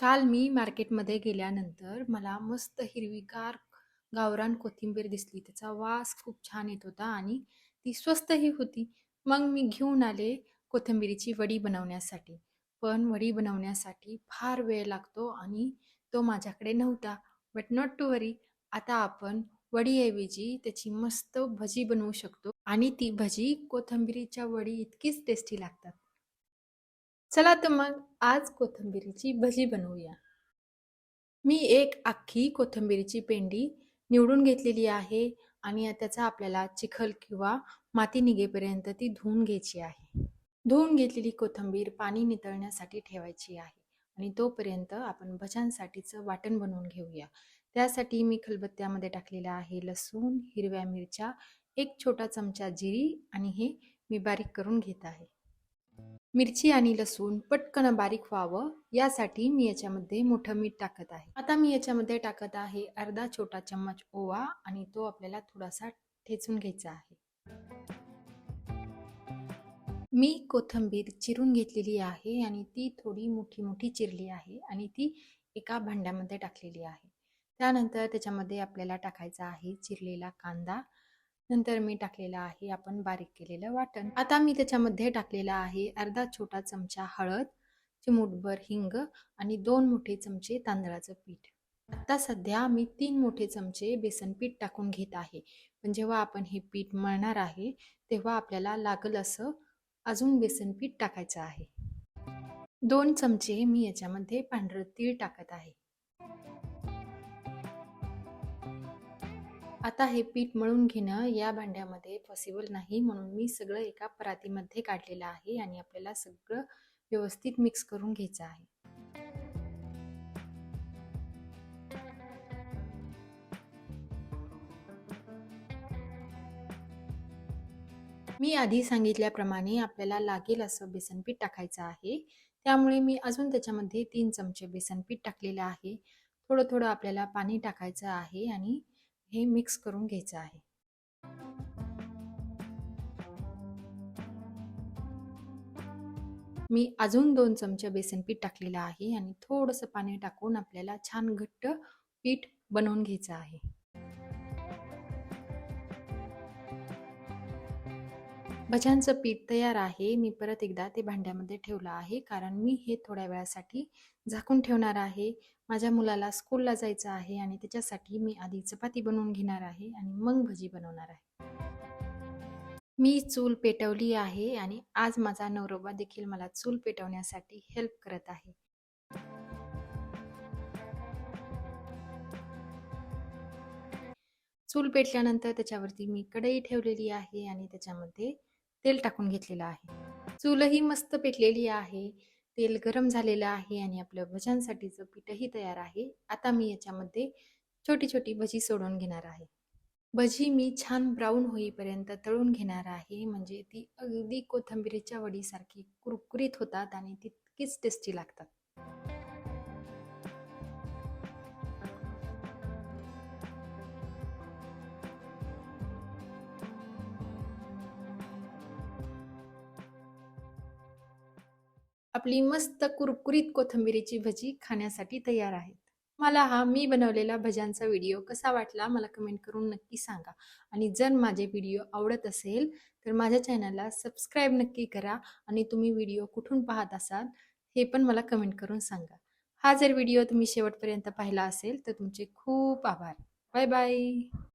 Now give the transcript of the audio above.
काल मी मार्केटमध्ये गेल्यानंतर मला मस्त हिरवीगार गावरान कोथिंबीर दिसली. त्याचा वास खूप छान येत होता आणि ती स्वस्तही होती. मग मी घेऊन आले कोथिंबीरीची वडी बनवण्यासाठी. पण वडी बनवण्यासाठी फार वेळ लागतो आणि तो माझ्याकडे नव्हता. But not to worry. आता आपण वडीऐवजी त्याची मस्त भजी बनवू शकतो आणि ती भजी कोथिंबीरीच्या वडी इतकीच टेस्टी लागतात. चला तर मग आज कोथिंबीरीची भजी बनवूया. मी एक अख्खी कोथिंबीरीची पेंडी निवडून घेतलेली आहे आणि त्याचा आपल्याला चिखल किंवा माती निघेपर्यंत ती धुवून घ्यायची आहे. धुवून घेतलेली कोथिंबीर पाणी नितळण्यासाठी ठेवायची आहे आणि तोपर्यंत आपण भज्यांसाठीचं वाटण बनवून घेऊया. त्यासाठी मी खलबत्त्यामध्ये टाकलेलं आहे लसूण, हिरव्या मिरच्या, एक छोटा चमचा जिरी आणि हे मी बारीक करून घेत आहे. मिरची आणि लसूण पटकन बारीक व्हावं यासाठी मी याच्यामध्ये मोठं मीठ टाकत आहे. आता मी याच्यामध्ये टाकत आहे अर्धा छोटा चम्मच ओवा आणि तो आपल्याला थोडासा ठेचून घ्यायचा आहे. मी कोथिंबीर चिरून घेतलेली आहे आणि ती थोडी मोठी मोठी चिरली आहे आणि ती एका भांड्यामध्ये टाकलेली आहे. त्यानंतर त्याच्यामध्ये आपल्याला टाकायचा आहे चिरलेला कांदा नंतर मी टाकलेलं आहे आपण बारीक केलेलं वाटण. आता मी त्याच्यामध्ये टाकलेला आहे अर्धा छोटा चमचा हळद चिमूटभर हिंग आणि दोन मोठे चमचे तांदळाचं पीठ. आता सध्या मी तीन मोठे चमचे बेसन पीठ टाकून घेत आहे. पण जेव्हा आपण हे पीठ मळणार आहे तेव्हा आपल्याला लागल असं अजून बेसन पीठ टाकायचं आहे. दोन चमचे मी याच्यामध्ये पांढरं तीळ टाकत आहे. आता हे पीठ मळून घेणं या भांड्यामध्ये पॉसिबल नाही म्हणून मी सगळं एका परातीमध्ये काढलेलं आहे आणि आपल्याला सगळं व्यवस्थित मिक्स करून घ्यायचं आहे. मी आधी सांगितल्याप्रमाणे आपल्याला लागेल असं बेसनपीठ टाकायचं आहे. त्यामुळे मी अजून त्याच्यामध्ये तीन चमचे बेसनपीठ टाकलेलं आहे. थोडं थोडं आपल्याला पाणी टाकायचं आहे आणि हे मिक्स करून घ्यायचं आहे. मी अजून दोन चमचे बेसन पीठ टाकलेलं आहे आणि थोडंसं पाणी टाकून आपल्याला छान घट्ट पीठ बनवून घ्यायचं आहे. भज्यांचं पीठ तयार आहे. मी परत एकदा ते भांड्यामध्ये ठेवलं आहे. कारण मी हे थोड्या वेळासाठी झाकून ठेवणार आहे. माझ्या मुलाला स्कूलला जायचं आहे आणि त्याच्यासाठी मी आधी चपाती बनवून घेणार आहे आणि मग भजी बनवणार आहे. मी चूल पेटवली आहे आणि आज माझा नवरोबा देखील मला चूल पेटवण्यासाठी हेल्प करत आहे. चूल पेटल्यानंतर त्याच्यावरती मी कढई ठेवलेली आहे आणि त्याच्यामध्ये तेल टाकून घेतलेलं आहे. चूलही मस्त पेटलेली आहे. तेल गरम झालेलं आहे आणि आपलं भज्यांसाठीचं पीठही तयार आहे. आता मी याच्यामध्ये छोटी छोटी भजी सोडून घेणार आहे. भजी मी छान ब्राऊन होईपर्यंत तळून घेणार आहे. म्हणजे ती अगदी कोथंबिरीच्या वडीसारखी कुरकुरीत होतात आणि तितकीच टेस्टी लागतात. आपली मस्त कुरकुरीत कोथिंबिरीची भजी खाण्यासाठी तयार आहेत. मला हा मी बनवलेला भज्यांचा व्हिडिओ कसा वाटला मला कमेंट करून नक्की सांगा. आणि जर माझे व्हिडिओ आवडत असेल तर माझ्या चॅनलला सबस्क्राईब नक्की करा आणि तुम्ही व्हिडिओ कुठून पाहत असाल हे पण मला कमेंट करून सांगा. हा जर व्हिडिओ तुम्ही शेवटपर्यंत पाहिला असेल तर तुमचे खूप आभार. Bye bye.